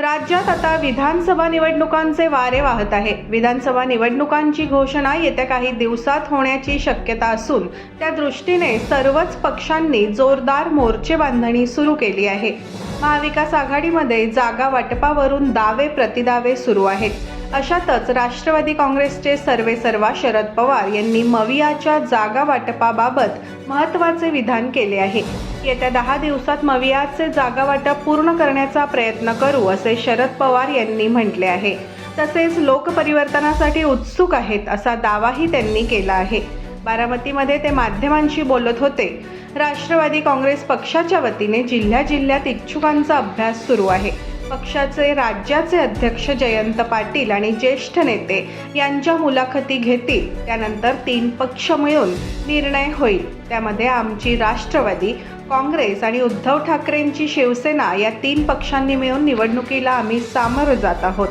राज्यात आता विधानसभा निवडणुकांचे वारे वाहत आहे. विधानसभा निवडणुकांची घोषणा येत्या काही दिवसात होण्याची शक्यता असून त्या दृष्टीने सर्वच पक्षांनी जोरदार मोर्चे बांधणी सुरू केली आहे. महाविकास आघाडीमध्ये जागा वाटपावरून दावे प्रतिदावे सुरू आहेत. अशातच राष्ट्रवादी काँग्रेसचे सर्वेसर्वा शरद पवार यांनी मवियाच्या जागा वाटपाबाबत महत्त्वाचे विधान केले आहे. येत्या दहा दिवसात मवियाचे जागा वाटप पूर्ण करण्याचा प्रयत्न करू असे शरद पवार यांनी म्हटले आहे. तसेच लोकपरिवर्तनासाठी उत्सुक आहेत असा दावाही त्यांनी केला आहे. बारामतीमध्ये ते माध्यमांशी बोलत होते. राष्ट्रवादी काँग्रेस पक्षाच्या वतीने जिल्ह्या जिल्ह्यात इच्छुकांचा अभ्यास सुरू आहे. पक्षाचे राज्याचे अध्यक्ष जयंत पाटील आणि ज्येष्ठ नेते यांच्या मुलाखती घेतील. त्यानंतर तीन पक्ष मिळून निर्णय होईल. त्यामध्ये आमची राष्ट्रवादी काँग्रेस आणि उद्धव ठाकरेंची शिवसेना या तीन पक्षांनी मिळून निवडणुकीला आम्ही सामोरं जात आहोत.